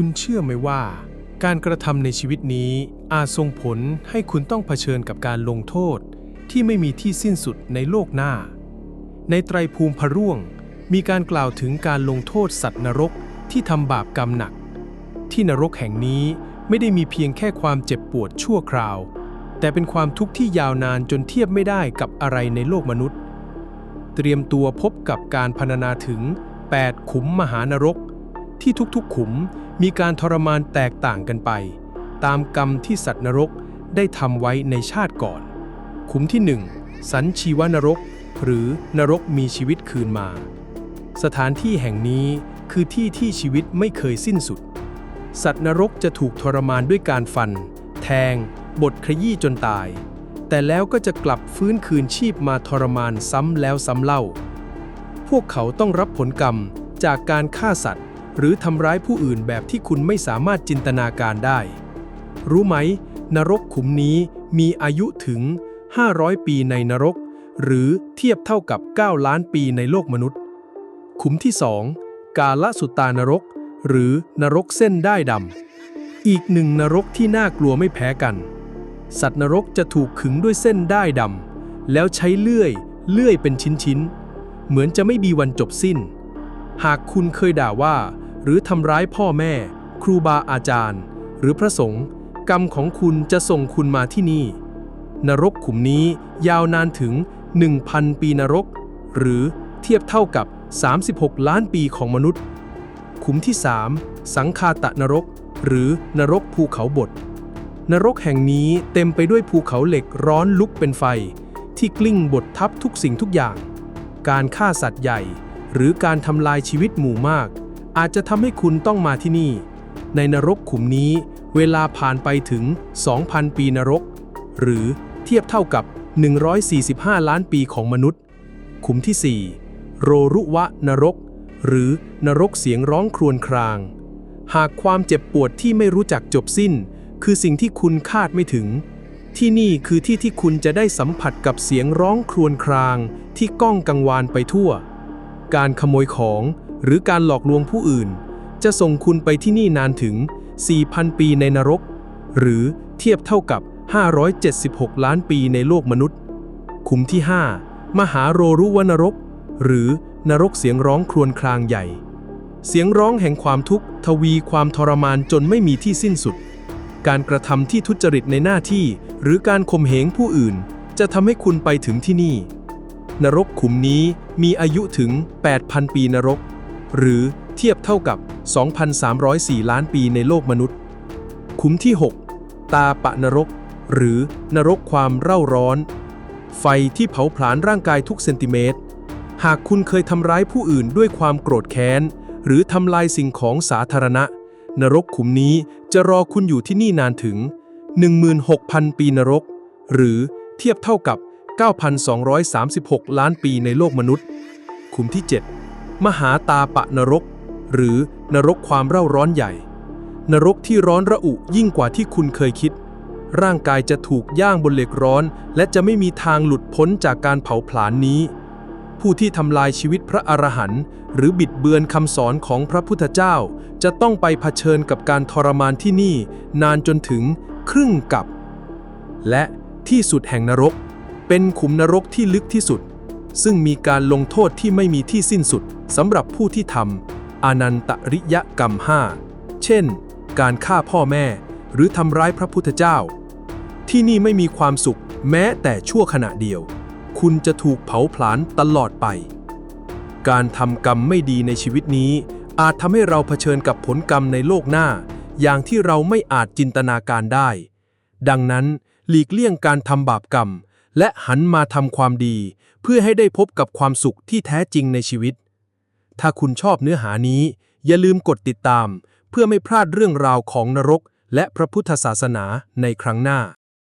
คุณเชื่อไหมว่า การกระทำในชีวิตนี้อาจส่งผลให้คุณต้องเผชิญกับการลงโทษ ที่ไม่มีที่สิ้นสุดในโลกหน้า ในไตรภูมิพระร่วง มีการกล่าวถึงการลงโทษสัตว์นรกที่ทำบาปกรรมหนัก ที่นรกแห่งนี้ไม่ได้มีเพียงแค่ความเจ็บปวดชั่วคราว แต่เป็นความทุกข์ที่ยาวนานจนเทียบไม่ได้กับอะไรในโลกมนุษย์ เตรียมตัวพบกับการพรรณนาถึง 8 ขุมมหานรก ที่ทุกๆขุมมีการทรมานแตกต่างกันไป ตามกรรมที่สัตว์นรกได้ทำไว้ในชาติก่อน ขุมที่1สันชีวนรก หรือนรกมีชีวิตคืนมา สถานที่แห่งนี้คือที่ที่ชีวิตไม่เคยสิ้นสุด สัตว์นรกจะถูกทรมานด้วยการฟัน แทงบดขยี้จนตาย แต่แล้วก็จะกลับฟื้นคืนชีพมาทรมานซ้ำแล้วซ้ำเล่า พวกเขาต้องรับผลกรรมจากการฆ่าสัตว์ หรือทำร้ายผู้อื่นแบบที่คุณไม่สามารถจินตนาการได้ รู้ไหม นรกขุมนี้มีอายุถึง 500 ปีในนรก หรือเทียบเท่ากับ 9 ล้านปีในโลกมนุษย์ ขุมที่ 2 กาลสุตานรก หรือนรกเส้นได้ดำ อีกหนึ่งนรกที่น่ากลัวไม่แพ้กัน สัตว์นรกจะถูกขึงด้วยเส้นได้ดำแล้วใช้เลื่อย เลื่อยเป็นชิ้นๆ เหมือนจะไม่มีวันจบสิ้นหากคุณเคยด่าว่า หรือทำร้ายพ่อแม่ ครูบาอาจารย์ หรือพระสงฆ์กรรมของคุณจะส่งคุณมาที่นี่ นรกขุมนี้ยาวนานถึง 1,000 ปีนรก หรือเทียบเท่ากับ 36 ล้านปีของมนุษย์ ขุมที่ 3 สังคาตะนรก หรือนรกภูเขาบดนรกแห่งนี้เต็มไปด้วยภูเขาเหล็กร้อนลุกเป็นไฟ ที่กลิ้งบดทับทุกสิ่งทุกอย่าง การฆ่าสัตว์ใหญ่ หรือการทำลายชีวิตหมู่มาก อาจจะทำให้คุณต้องมาที่นี่ ในนรกขุมนี้ เวลาผ่านไปถึง 2,000 ปีนรก หรือเทียบเท่ากับ 145 ล้านปีของมนุษย์ ขุมที่ 4 โรรุวะนรก หรือนรกเสียงร้องครวญคราง หากความเจ็บปวดที่ไม่รู้จักจบสิ้น คือสิ่งที่คุณคาดไม่ถึง ที่นี่คือที่ที่คุณจะได้สัมผัสกับเสียงร้องครวญครางที่ก้องกังวานไปทั่ว การขโมยของ หรือการหลอกลวงผู้อื่น จะส่งคุณไปที่นี่นานถึง 4,000 ปีในนรก หรือเทียบเท่ากับ 576 ล้านปีในโลกมนุษย์ ขุมที่ 5 มหาโรรุวนรก หรือนรกเสียงร้องครวญครางใหญ่ เสียงร้องแห่งความทุกข์ทวีความทรมานจนไม่มีที่สิ้นสุด การกระทำที่ทุจริตในหน้าที่ หรือการข่มเหงผู้อื่น จะทำให้คุณไปถึงที่นี่ นรกขุมนี้มีอายุถึง 8,000 ปีนรก หรือเทียบเท่ากับ 2,304 ล้านปีในโลกมนุษย์ขุมที่ 6 ตาปะนรก หรือนรกความเร่าร้อน ไฟที่เผาผลาญร่างกายทุกเซนติเมตร หากคุณเคยทำร้ายผู้อื่นด้วยความโกรธแค้น หรือทำลายสิ่งของสาธารณะ นรกขุมนี้จะรอคุณอยู่ที่นี่นานถึง 16,000 ปีนรก หรือเทียบเท่ากับ 9,236 ล้านปีในโลกมนุษย์ ขุมที่ 7 มหาตาปะนรก หรือนรกความเร่าร้อนใหญ่ นรกที่ร้อนระอุยิ่งกว่าที่คุณเคยคิด ร่างกายจะถูกย่างบนเหล็กร้อน และจะไม่มีทางหลุดพ้นจากการเผาผลาญนนี้ ผู้ที่ทำลายชีวิตพระอรหันต์หรือบิดเบือนคำสอนของพระพุทธเจ้า จะต้องไปเผชิญกับการทรมานที่นี่ นานจนถึงครึ่งกับ และที่สุดแห่งนรก เป็นขุมนรกที่ลึกที่สุด ซึ่งมีการลงโทษที่ไม่มีที่สิ้นสุดสำหรับผู้ที่ทำอานันตริยกรรมห้าเช่น การฆ่าพ่อแม่ หรือทำร้ายพระพุทธเจ้า ที่นี่ไม่มีความสุขแม้แต่ชั่วขณะเดียว คุณจะถูกเผาผลาญตลอดไป การทำกรรมไม่ดีในชีวิตนี้ อาจทำให้เราเผชิญกับผลกรรมในโลกหน้า อย่างที่เราไม่อาจจินตนาการได้ ดังนั้นหลีกเลี่ยงการทำบาปกรรม และหันมาทำความดี พื่อให้ได้พบกับความสุขที่แท้จริงในชีวิต ถ้าคุณชอบเนื้อหานี้ อย่าลืมกดติดตาม เพื่อไม่พลาดเรื่องราวของนรกและพระพุทธศาสนาในครั้งหน้า